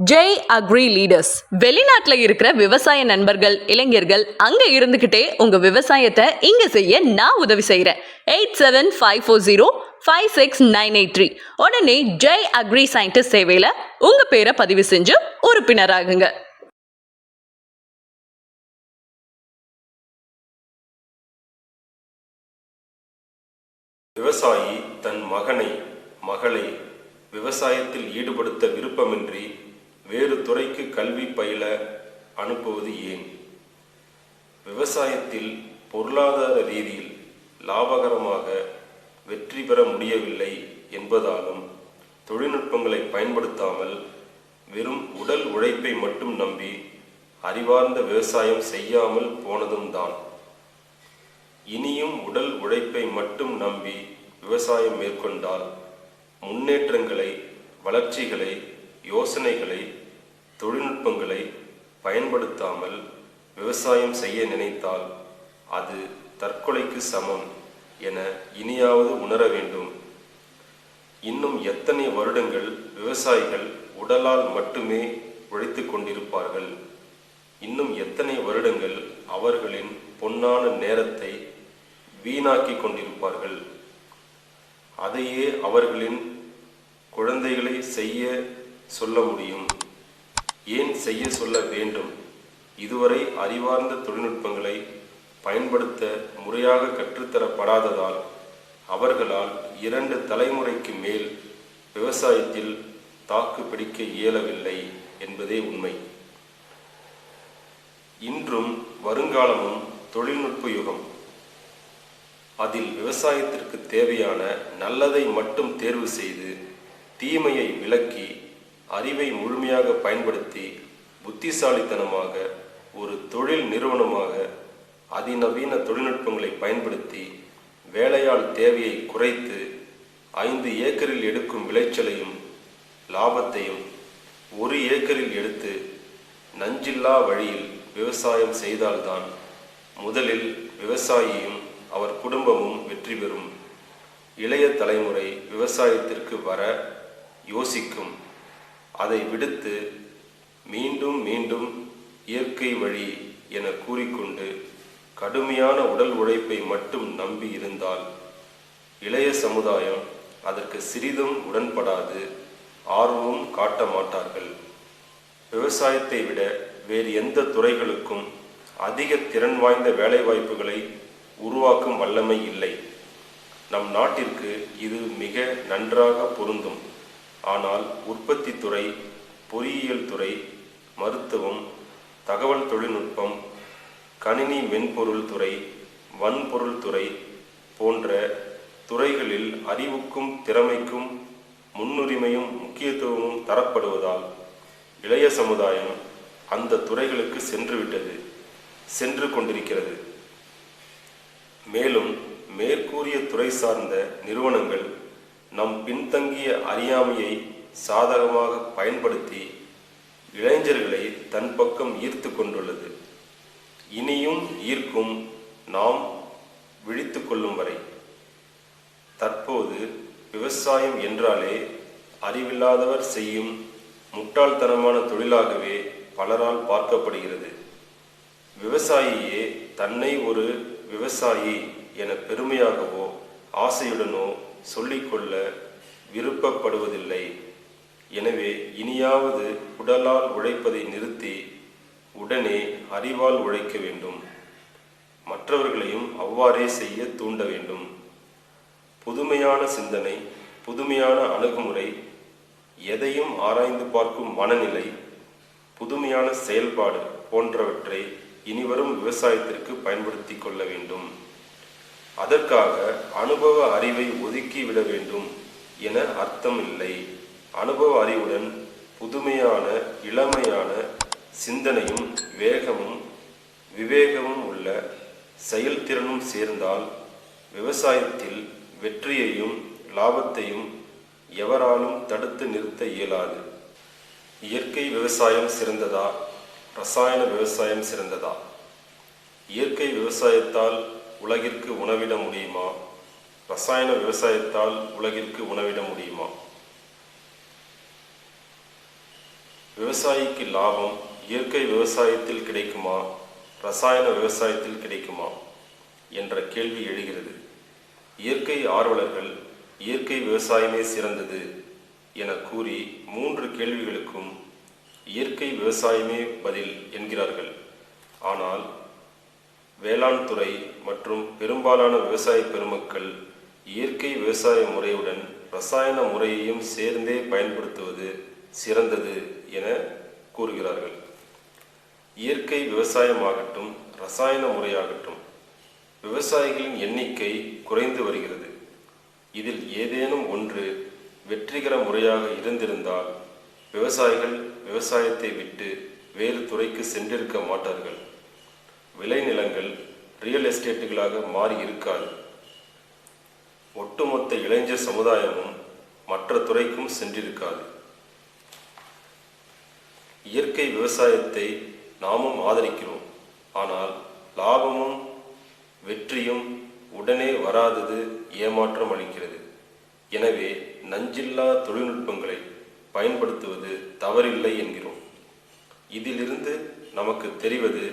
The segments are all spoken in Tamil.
ஜெய் அக்ரி லீடர்ஸ் வெளிநாட்டில் இருக்கிற விவசாய நண்பர்கள் இளைஞர்கள் அங்கே இருந்துக்கிட்டே உங்கள் விவசாயத்தை இங்கே செய்ய நான் உதவி செய்கிறேன் eight seven five four zero five six nine eight three உடனே ஜெய் அக்ரி சயின்டிஸ்ட் சேவையில் உங்கள் பேரை பதிவு செஞ்சு உறுப்பினராகுங்க. விவசாயி தன் மகனை மகளை விவசாயத்தில் ஈடுபடுத்த விருப்பமின்றி வேறு துறைக்கு கல்வி பயில அனுப்புவது ஏன்? விவசாயத்தில் பொருளாதார ரீதியில் லாபகரமாக வெற்றி பெற முடியவில்லை என்பதாலும் தொழில்நுட்பங்களை பயன்படுத்தாமல் வெறும் உடல் உழைப்பை மட்டும் நம்பி அறிவார்ந்த விவசாயம் செய்யாமல் போனதும் தான். இனியும் உடல் உழைப்பை மட்டும் நம்பி விவசாயம் மேற்கொண்டால் முன்னேற்றங்களை வளர்ச்சிகளை யோசனைகளை தொழில்நுட்பங்களை பயன்படுத்தாமல் விவசாயம் செய்ய நினைத்தால் அது தற்கொலைக்கு சமம் என இனியாவது உணர வேண்டும். இன்னும் எத்தனை வருடங்கள் விவசாயிகள் உடலால் மட்டுமே உழைத்து கொண்டிருப்பார்கள்? இன்னும் எத்தனை வருடங்கள் அவர்களின் பொன்னான நேரத்தை வீணாக்கி கொண்டிருப்பார்கள்? அதையே அவர்களின் குழந்தைகளை செய்ய சொல்ல முடியும். ஏன் செய்ய சொல்ல வேண்டும்? இதுவரை அறிவார்ந்த தொழில்நுட்பங்களை பயன்படுத்த முறையாக கற்றுத்தரப்படாததால் அவர்களால் இரண்டு தலைமுறைக்கு மேல் விவசாயத்தில் தாக்கு பிடிக்க இயலவில்லை என்பதே உண்மை. இன்றும் வருங்காலமும் தொழில்நுட்ப யுகம். அதில் விவசாயத்திற்கு தேவையான நல்லதை மட்டும் தேர்வு செய்து தீமையை விலக்கி அறிவை முழுமையாக பயன்படுத்தி புத்திசாலித்தனமாக ஒரு தொழில் நிறுவனமாக அதிநவீன தொழில்நுட்பங்களை பயன்படுத்தி வேலையாள் தேவையை குறைத்து ஐந்து ஏக்கரில் எடுக்கும் விளைச்சலையும் லாபத்தையும் ஒரு ஏக்கரில் எடுத்து நஞ்சில்லா வழியில் விவசாயம் செய்தால்தான் முதலில் விவசாயியும் அவர் குடும்பமும் வெற்றி பெறும். இளைய தலைமுறை விவசாயத்திற்கு வர யோசிக்கும். அதை விடுத்து மீண்டும் மீண்டும் இயற்கை வழி என கூறிக்கொண்டு கடுமையான உடல் உழைப்பை மட்டும் நம்பி இருந்தால் இளைய சமுதாயம் அதற்கு சிறிதும் உடன்படாது ஆர்வமும் காட்ட மாட்டார்கள். விவசாயத்தை விட வேறு எந்த துறைகளுக்கும் அதிக திறன் வாய்ந்த வேலைவாய்ப்புகளை உருவாக்கும் வல்லமை இல்லை. நம் நாட்டிற்கு இது மிக நன்றாக பொருந்தும். ஆனால் உற்பத்தி துறை பொறியியல் துறை மருத்துவம் தகவல் தொழில்நுட்பம் கணினி மென்பொருள் துறை வன்பொருள் துறை போன்ற துறைகளில் அறிவுக்கும் திறமைக்கும் முன்னுரிமையும் முக்கியத்துவமும் தரப்படுவதால் இளைய சமுதாயம் அந்த துறைகளுக்கு சென்றுவிட்டது சென்று கொண்டிருக்கிறது. மேலும் மேற்கூறிய துறை சார்ந்த நிறுவனங்கள் நம் பின்தங்கிய அறியாமையை சாதகமாக பயன்படுத்தி இளைஞர்களை தன் பக்கம் ஈர்த்து கொண்டுள்ளது. இனியும் ஈர்க்கும் நாம் விழித்து கொள்ளும் வரை. தற்போது விவசாயம் என்றாலே அறிவில்லாதவர் செய்யும் முட்டாள்தனமான தொழிலாகவே பலரால் பார்க்கப்படுகிறது. விவசாயியே தன்னை ஒரு விவசாயி என பெருமையாகவோ ஆசையுடனோ சொல்லிக்கொள்ள விருப்பப்படுவதில்லை. எனவே இனியாவது உடலால் உழைப்பதை நிறுத்தி உடனே அறிவால் உழைக்க வேண்டும். மற்றவர்களையும் அவ்வாறே செய்ய தூண்ட வேண்டும். புதுமையான சிந்தனை புதுமையான அணுகுமுறை எதையும் ஆராய்ந்து பார்க்கும் மனநிலை புதுமையான செயல்பாடு போன்றவற்றை இனிவரும் விவசாயத்திற்கு பயன்படுத்தி கொள்ள வேண்டும். அதற்காக அனுபவ அறிவை ஒதுக்கிவிட வேண்டும் என அர்த்தம் இல்லை அனுபவ அறிவுடன் புதுமையான இளமையான சிந்தனையும் வேகமும் விவேகமும் உள்ள செயல்திறனும் சேர்ந்தால் விவசாயத்தில் வெற்றியையும் லாபத்தையும் எவராலும் தடுத்து நிறுத்த இயலாது. இயற்கை விவசாயம் சிறந்ததா? ரசாயன விவசாயம் சிறந்ததா? இயற்கை விவசாயத்தால் உலகிற்கு உணவிட முடியுமா? ரசாயன விவசாயத்தால் உலகிற்கு உணவிட முடியுமா? விவசாயிக்கு லாபம் இயற்கை விவசாயத்தில் கிடைக்குமா? ரசாயன விவசாயத்தில் கிடைக்குமா? என்ற கேள்வி எழுகிறது. இயற்கை ஆர்வலர்கள் இயற்கை விவசாயமே சிறந்தது என கூறி மூன்று கேள்விகளுக்கும் இயற்கை விவசாயமே பதில் என்கிறார்கள். ஆனால் வேளாண் துறை மற்றும் பெரும்பாலான விவசாய பெருமக்கள் இயற்கை விவசாய முறையுடன் ரசாயன முறையையும் சேர்ந்தே பயன்படுத்துவது சிறந்தது என கூறுகிறார்கள். இயற்கை விவசாயமாகட்டும் ரசாயன முறையாகட்டும் விவசாயிகளின் எண்ணிக்கை குறைந்து வருகிறது. இதில் ஏதேனும் ஒன்று வெற்றிகர முறையாக இருந்திருந்தால் விவசாயிகள் விவசாயத்தை விட்டு வேறு துறைக்கு சென்றிருக்க மாட்டார்கள். விளைநிலங்கள் ரியல் எஸ்டேட்டுகளாக மாறி இருக்காது. ஒட்டுமொத்த இளைஞர் சமுதாயமும் மற்ற துறைக்கும் சென்றிருக்காது. இயற்கை விவசாயத்தை நாமும் ஆதரிக்கிறோம். ஆனால் லாபமும் வெற்றியும் உடனே வராதது ஏமாற்றம் அளிக்கிறது. எனவே நஞ்சில்லா தொழில்நுட்பங்களை பயன்படுத்துவது தவறில்லை என்கிறோம். இதிலிருந்து நமக்கு தெரிவது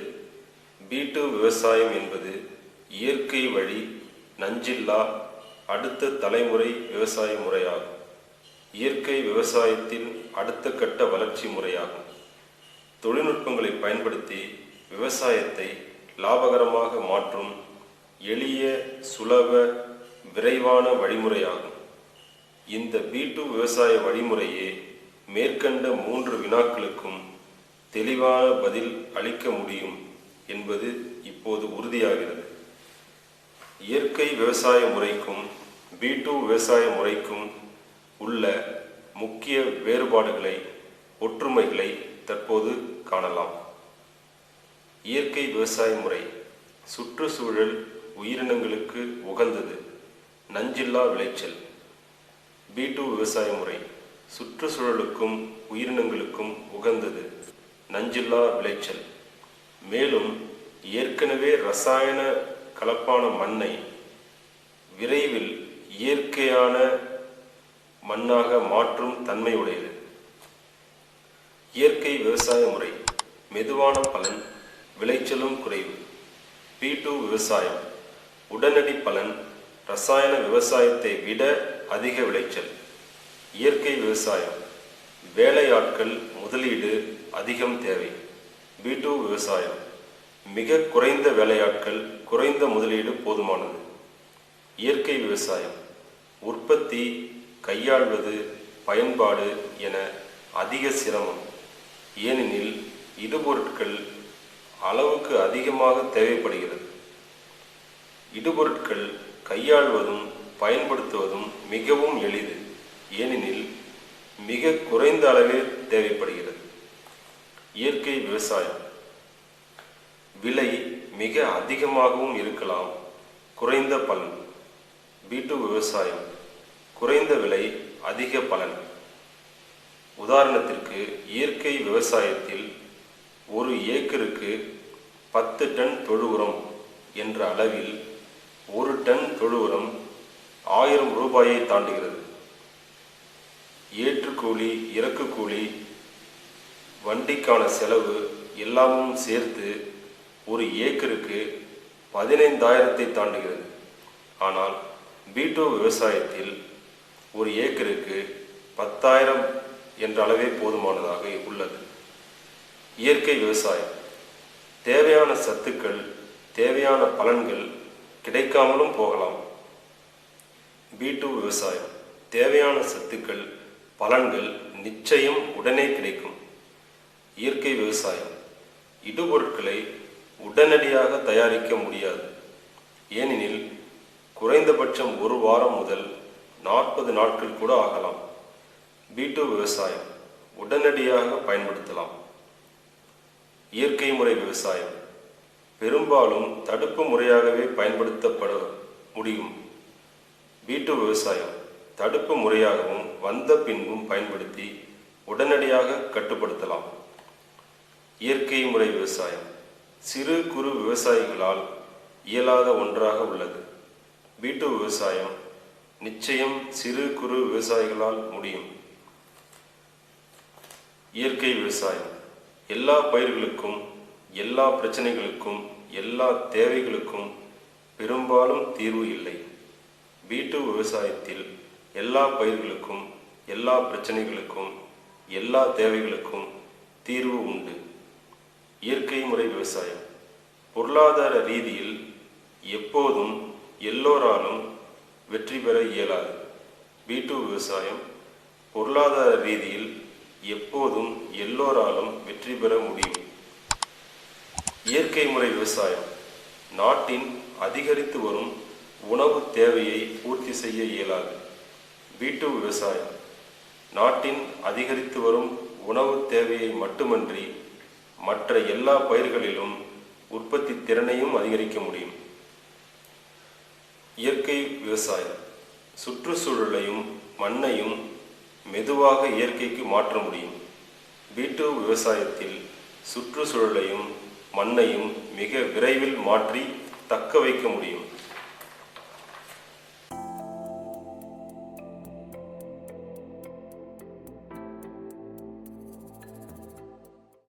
பி டூ விவசாயம் என்பது இயற்கை வழி நஞ்சில்லா அடுத்த தலைமுறை விவசாய முறையாகும். இயற்கை விவசாயத்தின் அடுத்த கட்ட வளர்ச்சி முறையாகும். தொழில்நுட்பங்களை பயன்படுத்தி விவசாயத்தை லாபகரமாக மாற்றும் எளிய சுலப விரைவான வழிமுறையாகும். இந்த பீட்டு டூ விவசாய வழிமுறையே மேற்கண்ட மூன்று வினாக்களுக்கும் தெளிவான பதில் அளிக்க முடியும். என்பது இப்போது உறுதியாகிறது. இயற்கை விவசாய முறைக்கும் பி டூ விவசாய முறைக்கும் உள்ள முக்கிய வேறுபாடுகளை ஒற்றுமைகளை தற்போது காணலாம். இயற்கை விவசாய முறை சுற்றுச்சூழல் உயிரினங்களுக்கு உகந்தது. நஞ்சில்லா விளைச்சல். பி டூ விவசாய முறை சுற்றுச்சூழலுக்கும் உயிரினங்களுக்கும் உகந்தது. நஞ்சில்லா விளைச்சல். மேலும் ஏற்கனவே ரசாயன கலப்பான மண்ணை விரைவில் இயற்கையான மண்ணாக மாற்றும் தன்மையுடையது. இயற்கை விவசாய முறை. மெதுவான பலன் விளைச்சலும் குறைவு. பி டூ விவசாயம். உடனடி பலன் ரசாயன விவசாயத்தை விட அதிக விளைச்சல். இயற்கை விவசாயம். வேலையாட்கள் முதலீடு அதிகம் தேவை. பி டூ விவசாயம். மிக குறைந்த வேலையாட்கள் குறைந்த முதலீடு போதுமானது. இயற்கை விவசாயம். உற்பத்தி கையாள்வது பயன்பாடு என அதிக சிரமம். ஏனெனில் இடுபொருட்கள் அளவுக்கு அதிகமாக தேவைப்படுகிறது. இடுபொருட்கள் கையாள்வதும் பயன்படுத்துவதும் மிகவும் எளிது. ஏனெனில் மிக குறைந்த அளவே தேவைப்படுகிறது. இயற்கை விவசாயம். விலை மிக அதிகமாகவும் இருக்கலாம். குறைந்த பலன். வீட்டு விவசாயம். குறைந்த விலை அதிக பலன். உதாரணத்திற்கு இயற்கை விவசாயத்தில் ஒரு ஏக்கருக்கு பத்து டன் தொழு உரம் என்ற அளவில் ஒரு டன் தொழு உரம் ஆயிரம் ரூபாயை தாண்டுகிறது. ஏற்றுக்கூலி இறக்கு கூலி வண்டிக்கான செலவு எல்லாமும் சேர்த்து ஒரு ஏக்கருக்கு பதினைந்தாயிரத்தை தாண்டுகிறது. ஆனால் பீட்டோ விவசாயத்தில் ஒரு ஏக்கருக்கு பத்தாயிரம் என்ற அளவே போதுமானதாக உள்ளது. இயற்கை விவசாயம். தேவையான சத்துக்கள் தேவையான பலன்கள் கிடைக்காமலும் போகலாம். பீட்டு விவசாயம். தேவையான சத்துக்கள் பலன்கள் நிச்சயம் உடனே கிடைக்கும். இயற்கை விவசாயம். இடுபொருட்களை உடனடியாக தயாரிக்க முடியாது. ஏனெனில் குறைந்தபட்சம் ஒரு வாரம் முதல் நாற்பது நாட்கள் கூட ஆகலாம். பீட்டு விவசாயம் உடனடியாக பயன்படுத்தலாம். இயற்கை முறை விவசாயம் பெரும்பாலும் தடுப்பு முறையாகவே பயன்படுத்தப்பட முடியும். வீட்டு விவசாயம் தடுப்பு முறையாகவும் வந்த பின்பும் பயன்படுத்தி உடனடியாக கட்டுப்படுத்தலாம். இயற்கை முறை விவசாயம். சிறு குறு விவசாயிகளால் இயலாத ஒன்றாக உள்ளது. வீட்டு விவசாயம் நிச்சயம் சிறு குறு விவசாயிகளால் முடியும். இயற்கை விவசாயம். எல்லா பயிர்களுக்கும் எல்லா பிரச்சனைகளுக்கும் எல்லா தேவைகளுக்கும் பெரும்பாலும் தீர்வு இல்லை. வீட்டு விவசாயத்தில் எல்லா பயிர்களுக்கும் எல்லா பிரச்சனைகளுக்கும் எல்லா தேவைகளுக்கும் தீர்வு உண்டு. இயற்கை முறை விவசாயம். பொருளாதார ரீதியில் எப்போதும் எல்லோராலும் வெற்றி பெற இயலாது. வீட்டு விவசாயம் பொருளாதார ரீதியில் எப்போதும் எல்லோராலும் வெற்றி பெற முடியும். இயற்கை முறை விவசாயம் நாட்டின் அதிகரித்து வரும் உணவு தேவையை பூர்த்தி செய்ய இயலாது. வீட்டு விவசாயம் நாட்டின் அதிகரித்து வரும் உணவு தேவையை மட்டுமன்றி மற்ற எல்லா பயிர்களிலும் உற்பத்தி திறனையும் அதிகரிக்க முடியும். இயற்கை விவசாயம் சுற்றுச்சூழலையும் மண்ணையும் மெதுவாக இயற்கைக்கு மாற்ற முடியும். வீட்டு விவசாயத்தில் சுற்றுச்சூழலையும் மண்ணையும் மிக விரைவில் மாற்றி தக்க வைக்க முடியும்.